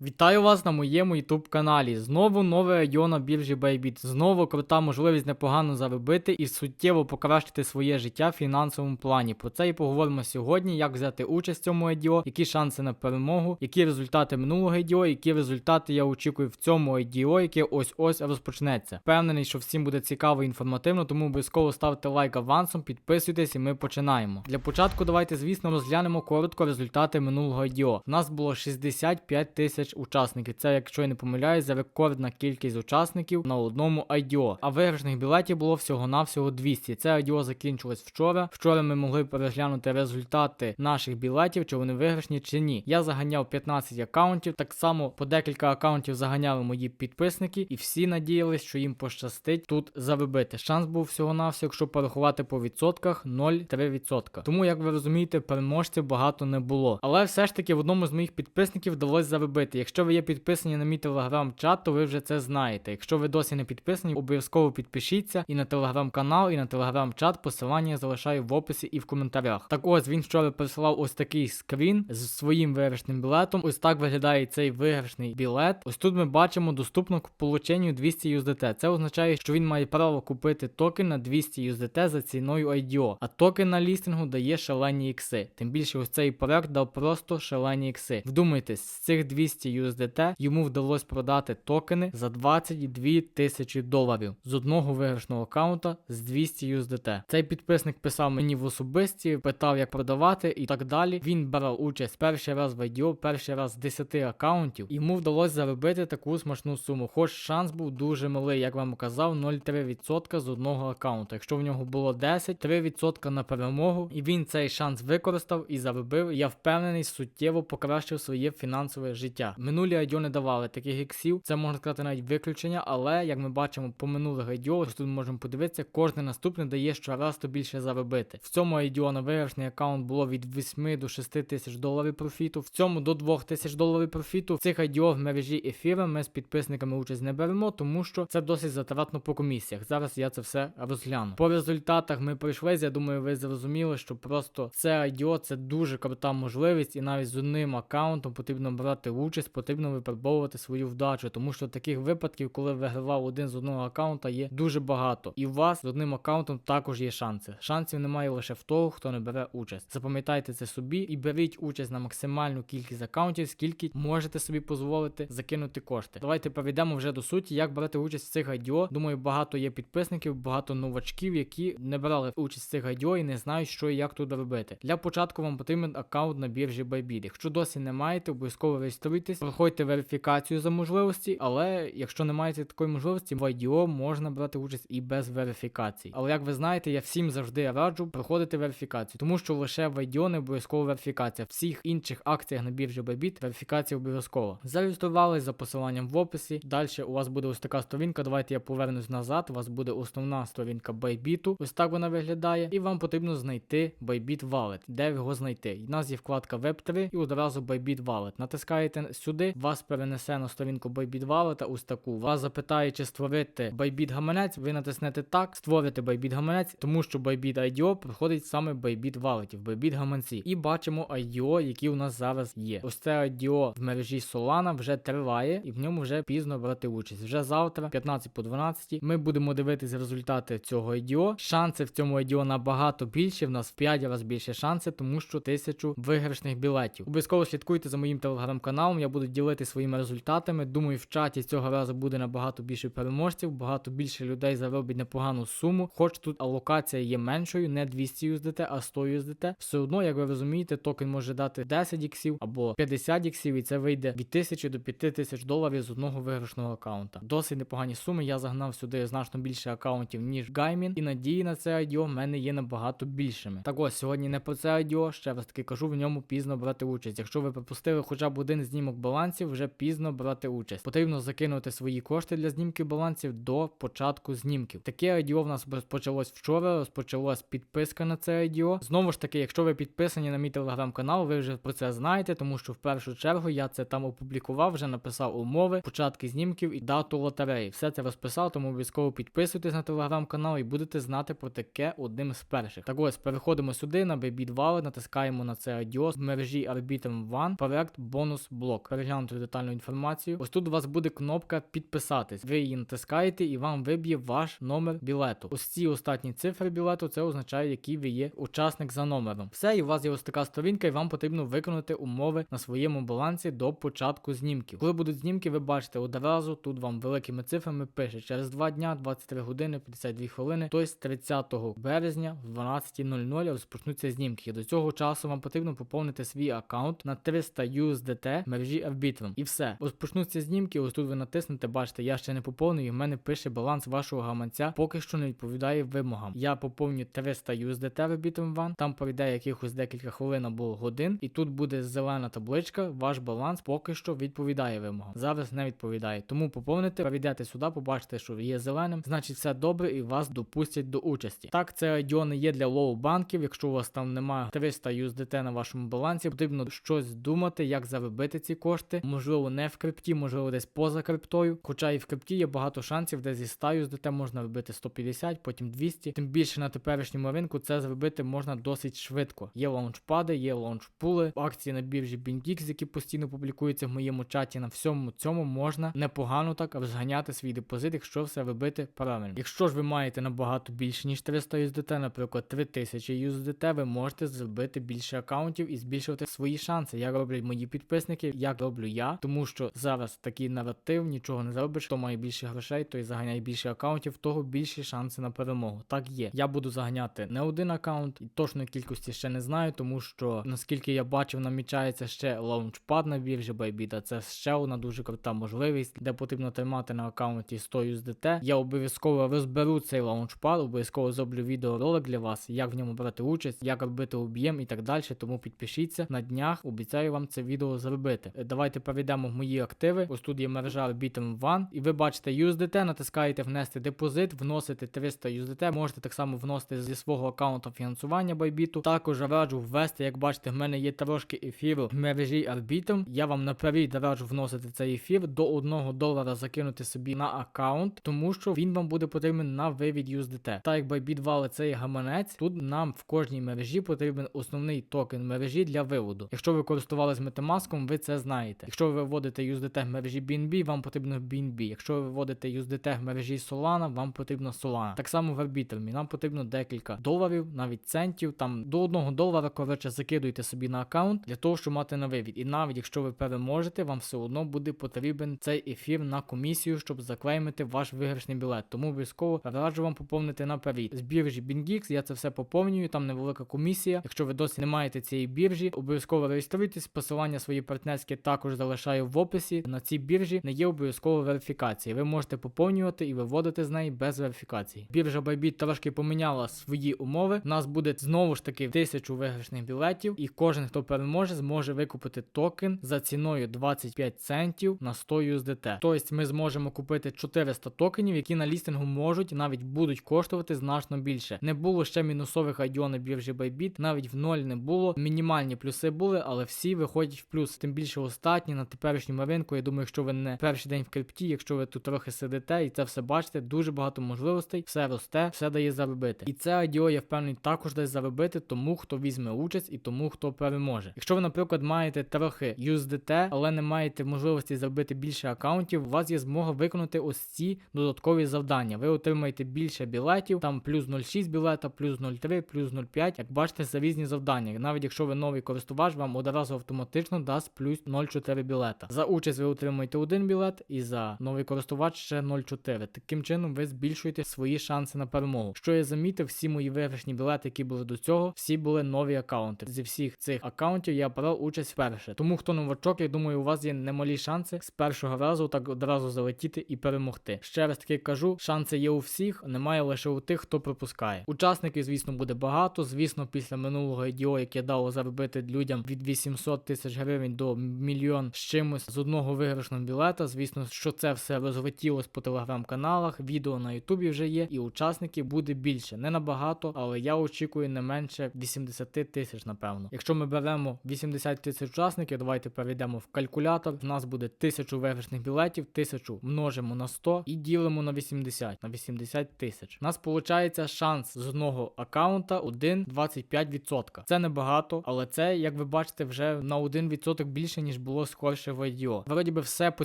Вітаю вас на моєму YouTube каналі. Знову нове IO на біржі Bybit. Знову крута можливість непогано заробити і суттєво покращити своє життя в фінансовому плані. Про це і поговоримо сьогодні, як взяти участь в цьому IDO, які шанси на перемогу, які результати минулого IDO, які результати я очікую в цьому IDO, яке ось-ось розпочнеться. Впевнений, що всім буде цікаво і інформативно, тому обов'язково ставте лайк авансом, підписуйтесь і ми починаємо. Для початку давайте, звісно, розглянемо коротко результати минулого IDO. У нас було 65 тисяч учасників. Це, якщо я не помиляюсь, рекордна кількість учасників на одному IDO. А виграшних білетів було всього-навсього 200. Це IDO закінчилось вчора. Вчора ми могли переглянути результати наших білетів, чи вони виграшні, чи ні. Я заганяв 15 аккаунтів. Так само по декілька аккаунтів заганяли мої підписники, і всі надіялись, що їм пощастить тут заробити. Шанс був всього-навсього, якщо порахувати по відсотках 0,3%. Тому, як ви розумієте, переможців багато не було. Але все ж таки в одному з моїх підписників вдалося заробити. Якщо ви є підписані на мій телеграм-чат, то ви вже це знаєте. Якщо ви досі не підписані, обов'язково підпишіться і на телеграм-канал, і на телеграм-чат. Посилання залишаю в описі і в коментарях. Так ось він вчора присилав ось такий скрін з своїм виграшним білетом. Ось так виглядає цей виграшний білет. Ось тут ми бачимо доступно к полученню 200 USDT. Це означає, що він має право купити токен на 200 USDT за ціною IDO. А токен на лістингу дає шалені ікси. Тим більше ось цей проект дав просто шалені ікси. Вдумайтесь, з цих 200 USDT йому вдалося продати токени за 22 тисячі доларів з одного виграшного аккаунта з 200 USDT. Цей підписник писав мені в особисті, питав, як продавати і так далі. Він брав участь перший раз в IDO, перший раз з 10 аккаунтів. Йому вдалося заробити таку смачну суму. Хоч шанс був дуже малий, як вам казав, 0,3% з одного аккаунта. Якщо в нього було 10, 3% на перемогу, і він цей шанс використав і заробив. Я впевнений, суттєво покращив своє фінансове життя. Минулі IDO не давали таких іксів. Це можна сказати навіть виключення, але як ми бачимо по минулих IDO, ось тут можемо подивитися, кожне наступне дає щораз то більше заробити. В цьому IDO на виграшний аккаунт було від 8 до 6 тисяч доларів профіту, в цьому до 2 тисяч доларів профіту. В цих IDO в мережі ефіра ми з підписниками участь не беремо, тому що це досить затратно по комісіях. Зараз я це все розгляну. По результатах ми пройшлися. Я думаю, ви зрозуміли, що просто це IDO це дуже крута можливість, і навіть з одним аккаунтом потрібно брати участь, потрібно випробовувати свою вдачу, тому що таких випадків, коли вигравав один з одного аккаунта, є дуже багато. І у вас з одним аккаунтом також є шанси. Шансів немає лише в того, хто не бере участь. Запам'ятайте це собі і беріть участь на максимальну кількість аккаунтів, скільки можете собі дозволити закинути кошти. Давайте перейдемо вже до суті, як брати участь в цих IDO. Думаю, багато є підписників, багато новачків, які не брали участь в цих IDO і не знають, що і як тут робити. Для початку вам потрібен аккаунт на біржі Bybit. Якщо досі не маєте, обов'язково реєструйтесь, проходьте верифікацію за можливості, але якщо не маєте такої можливості, в IDO можна брати участь і без верифікації. Але як ви знаєте, я всім завжди раджу проходити верифікацію, тому що лише в IDO не обов'язкова верифікація. Всіх інших акціях на біржі Bybit верифікація обов'язкова. Зареєструвались за посиланням в описі. Далі у вас буде ось така сторінка. Давайте я повернусь назад. У вас буде основна сторінка Bybit. Ось так вона виглядає. І вам потрібно знайти Bybit Wallet. Де його знайти? У нас є вкладка Web3 і одразу Bybit Wallet. Натискаєте сюди, вас перенесе на сторінку Bybit Wallet, ось таку. Вас запитає, чи створити Bybit гаманець. Ви натиснете так, створите Bybit гаманець, тому що Bybit IDO проходить саме Bybit Wallet, в Bybit гаманці. І бачимо IDO, які у нас зараз є. Ось це IDO в мережі Solana вже триває, і в ньому вже пізно брати участь. Вже завтра, 15 по 12, ми будемо дивитися результати цього IDO. Шанси в цьому IDO набагато більше. В нас в 5 разів більше шанси, тому що тисячу виграшних білетів. Обов'язково слідкуйте за моїм телеграм-каналом. Я буду ділити своїми результатами. Думаю, в чаті цього разу буде набагато більше переможців, багато більше людей заробить непогану суму. Хоч тут алокація є меншою, не 200 USDT, а 100 USDT. Все одно, як ви розумієте, токен може дати 10 іксів або 50 іксів, і це вийде від 1000 до 5000 доларів з одного виграшного аккаунта. Досить непогані суми. Я загнав сюди значно більше аккаунтів, ніж Гаймін, і надії на це IDO в мене є набагато більшими. Так ось сьогодні не про це IDO, ще раз таки кажу, в ньому пізно брати участь. Якщо ви пропустили хоча б один знімок балансів, вже пізно брати участь. Потрібно закинути свої кошти для знімків балансів до початку знімків. Таке IDO в нас розпочалось вчора, розпочалась підписка на це IDO. Знову ж таки, якщо ви підписані на мій телеграм-канал, ви вже про це знаєте, тому що в першу чергу я це там опублікував, вже написав умови, початки знімків і дату лотереї. Все це розписав, тому обов'язково підписуйтесь на телеграм-канал і будете знати про таке одним з перших. Так ось переходимо сюди на Bybit Wallet, натискаємо на це IDO в мережі Arbitrum One, проект бонус блок. Переглянути детальну інформацію. Ось тут у вас буде кнопка підписатись. Ви її натискаєте і вам виб'є ваш номер білету. Ось ці останні цифри білету це означає, який ви є учасник за номером. Все, і у вас є ось така сторінка, і вам потрібно виконати умови на своєму балансі до початку знімків. Коли будуть знімки, ви бачите одразу. Тут вам великими цифрами пише через 2 дня, 23 години, 52 хвилини. Тобто 30 березня в 12.00 розпочнуться знімки. До цього часу вам потрібно поповнити свій аккаунт на 300 USDT мережі Arbitrum. І все. Розпочнуться знімки. Ось тут ви натиснете, бачите, я ще не поповнив, і в мене пише баланс вашого гаманця, поки що не відповідає вимогам. Я поповню 300 USDT в Arbitrum One, там пройде якихось декілька хвилин або годин, і тут буде зелена табличка. Ваш баланс поки що відповідає вимогам. Зараз не відповідає. Тому поповните, перейдете сюди, побачите, що є зеленим, значить все добре і вас допустять до участі. Так, це не є для лоу банків. Якщо у вас там немає 300 USDT на вашому балансі, потрібно щось думати, як заробити ці кошти. Можливо, не в крипті, можливо, десь поза криптою. Хоча і в крипті є багато шансів, де зі 100 USDT можна робити 150, потім 200. Тим більше на теперішньому ринку це зробити можна досить швидко. Є лаунчпади, є лаунчпули, акції на біржі BingX, які постійно публікуються в моєму чаті. На всьому цьому можна непогано так розганяти свій депозит, якщо все робити правильно. Якщо ж ви маєте набагато більше ніж 300 USDT, наприклад, 3000 USDT, ви можете зробити більше аккаунтів і збільшувати свої шанси. Як роблять мої підписники, як роблю я, тому що зараз такий наратив, нічого не зробиш, хто має більше грошей, той заганяє більше аккаунтів, того більші шанси на перемогу. Так є. Я буду заганяти не один аккаунт, і точної кількості ще не знаю, тому що наскільки я бачив, намічається ще лаунчпад на біржі Bybit, а це ще одна дуже крута можливість, де потрібно тримати на аккаунті 100 USDT. Я обов'язково розберу цей лаунчпад, обов'язково зроблю відеоролик для вас, як в ньому брати участь, як робити об'єм і так далі. Тому підпишіться на днях. Обіцяю вам це відео зробити. Давайте перейдемо в мої активи. Ось тут є мережа Arbitrum One, і ви бачите USDT, натискаєте внести депозит, вносите 300 USDT, можете так само вносити зі свого аккаунту фінансування Bybit. Також раджу ввести, як бачите, в мене є трошки ефіру в мережі Arbitrum. Я вам наперед раджу вносити цей ефір до 1 долара закинути собі на аккаунт, тому що він вам буде потрібен на вивід USDT. Так як Bybit вали цей гаманець, тут нам в кожній мережі потрібен основний токен мережі для виводу. Якщо ви користувалися Metamask, ви це знаєте. Якщо ви виводите USDT в мережі BNB, вам потрібно BNB. Якщо ви виводите USDT в мережі Solana, вам потрібно Solana. Так само в Arbitrum. Нам потрібно декілька доларів, навіть центів. Там до 1 долара, коротше, закидуйте собі на аккаунт для того, щоб мати на вивід. І навіть якщо ви переможете, вам все одно буде потрібен цей ефір на комісію, щоб заклеймити ваш виграшний білет. Тому обов'язково раджу вам поповнити наперед. З біржі BingX я це все поповнюю, там невелика комісія. Якщо ви досі не маєте цієї біржі, обов'язково реєструйтесь. Посилання свої партнерські також залишаю в описі. На цій біржі не є обов'язково верифікації. Ви можете поповнювати і виводити з неї без верифікації. Біржа Bybit трошки поміняла свої умови. У нас буде знову ж таки тисячу виграшних білетів, і кожен, хто переможе, зможе викупити токен за ціною 25 центів на 100 USDT. Тобто ми зможемо купити 400 токенів, які на лістингу можуть навіть будуть коштувати значно більше. Не було ще мінусових на біржі Bybit, навіть в ноль не було. Мінімальні плюси були, але всі виходять в плюс. Тим більше остатні на теперішньому ринку. Я думаю, якщо ви не перший день в крипті, якщо ви тут трохи сидите і це все бачите, дуже багато можливостей, все росте, все дає заробити. І це IDO, я впевнений, також дасть заробити тому, хто візьме участь і тому, хто переможе. Якщо ви, наприклад, маєте трохи USDT, але не маєте можливості зробити більше аккаунтів, у вас є змога виконати ось ці додаткові завдання. Ви отримаєте більше білетів, там плюс 0,6 білета, плюс 0,3, плюс 0,5. Як бачите, за різні завдання. Навіть якщо ви новий користувач, вам одразу автоматично дасть плюс 0,4 білета. За участь ви отримуєте один білет, і за новий користувач ще 0,4. Таким чином ви збільшуєте свої шанси на перемогу. Що я замітив, всі мої виграшні білети, які були до цього, всі були нові аккаунти. Зі всіх цих аккаунтів я брав участь вперше. Тому хто новачок, я думаю, у вас є немалі шанси з першого разу так одразу залетіти і перемогти. Ще раз таки кажу, шанси є у всіх, немає лише у тих, хто пропускає. Учасників, звісно, буде багато. Звісно, після минулого IDO, яке дало заробити людям від 800 тисяч гривень до мільйон з чимось з одного виграшного білета. Звісно, що це все розлетілось по телеграм-каналах, відео на Ютубі вже є, і учасників буде більше. Не набагато, але я очікую не менше 80 тисяч, напевно. Якщо ми беремо 80 тисяч учасників, давайте перейдемо в калькулятор. У нас буде 1000 виграшних білетів, 1000 множимо на 100 і ділимо на 80, на 80 тисяч. У нас виходить шанс з одного аккаунта 1,25%. Це небагато, але це, як ви бачите, вже на 1% більше, ніж ніж було скорше в IDO. Вроді би все по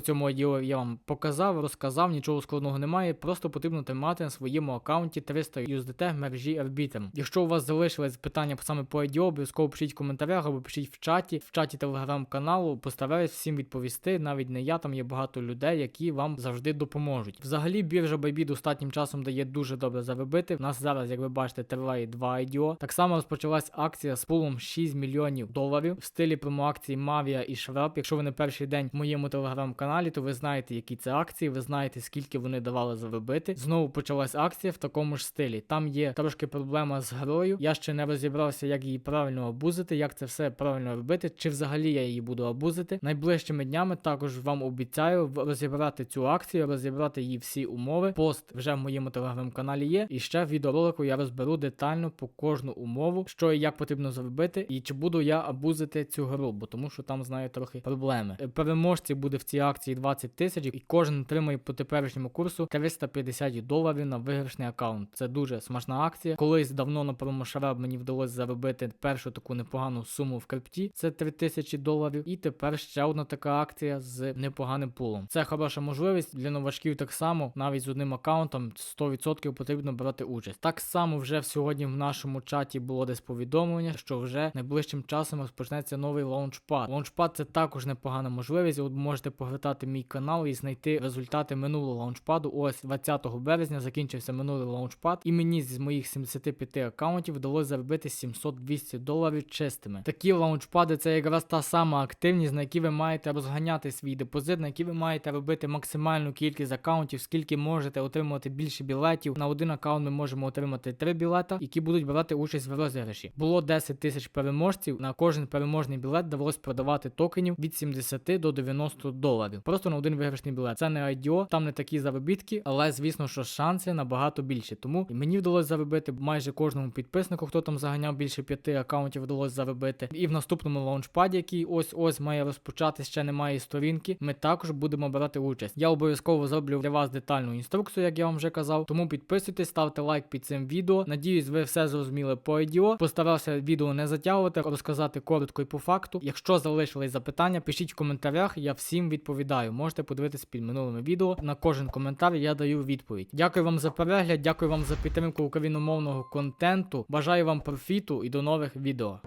цьому IDO я вам показав, розказав, нічого складного немає. Просто потрібно тримати на своєму аккаунті 300 USDT мережі Arbitrum. Якщо у вас залишились питання саме по IDO, обов'язково пишіть в коментарях або пишіть в чаті, в чаті телеграм-каналу. Постараюсь всім відповісти. Навіть не я, там є багато людей, які вам завжди допоможуть. Взагалі, біржа Bybit останнім часом дає дуже добре заробити. У нас зараз, як ви бачите, триває 2 IDO. Так само розпочалась акція з пулом 6 мільйонів доларів в стилі промоакції Mavia і Шрап. Якщо ви не перший день в моєму телеграм-каналі, то ви знаєте, які це акції, ви знаєте, скільки вони давали заробити. Знову почалась акція в такому ж стилі. Там є трошки проблема з грою. Я ще не розібрався, як її правильно абузити, як це все правильно робити, чи взагалі я її буду абузити. Найближчими днями також вам обіцяю розібрати цю акцію, розібрати її всі умови. Пост вже в моєму телеграм-каналі є. І ще в відеоролику я розберу детально по кожну умову, що і як потрібно зробити, і чи буду я абузити цю гру, бо тому що там знаю трохи проблеми. Е, Переможці буде в цій акції 20 тисяч, і кожен отримає по теперішньому курсу 350 доларів на виграшний аккаунт. Це дуже смачна акція. Колись давно на промошараб мені вдалося заробити першу таку непогану суму в крипті. Це 3000 доларів. І тепер ще одна така акція з непоганим пулом. Це хороша можливість для новачків так само, навіть з одним аккаунтом 100% потрібно брати участь. Так само вже сьогодні в нашому чаті було десь повідомлення, що вже найближчим часом розпочнеться новий лаунчпад. Лаунчпад це також непогана можливість. Ви можете погортати мій канал і знайти результати минулого лаунчпаду. Ось 20 березня закінчився минулий лаунчпад, і мені з моїх 75 аккаунтів вдалося заробити 700-200 доларів чистими. Такі лаунчпади це якраз та сама активність, на якій ви маєте розганяти свій депозит, на якій ви маєте робити максимальну кількість аккаунтів, скільки можете отримувати більше білетів. На один аккаунт ми можемо отримати 3 білета, які будуть брати участь в розіграші. Було 10 тисяч переможців. На кожен переможний білет довелось продавати токенів від 70 до 90 доларів. Просто на один виграшний білет. Це не IDO, там не такі заробітки, але звісно, що шанси набагато більше. Тому мені вдалося заробити майже кожному підписнику, хто там заганяв більше п'яти аккаунтів, вдалося заробити. І в наступному лаунчпаді, який ось ось має розпочати, ще немає сторінки. Ми також будемо брати участь. Я обов'язково зроблю для вас детальну інструкцію, як я вам вже казав. Тому підписуйтесь, ставте лайк під цим відео. Надіюсь, ви все зрозуміли по IDO. Постарався відео не затягувати, розказати коротко і по факту. Якщо залишились запитання, пишіть в коментарях, я всім відповідаю. Можете подивитись під минулими відео. На кожен коментар я даю відповідь. Дякую вам за перегляд, дякую вам за підтримку україномовного контенту. Бажаю вам профіту і до нових відео.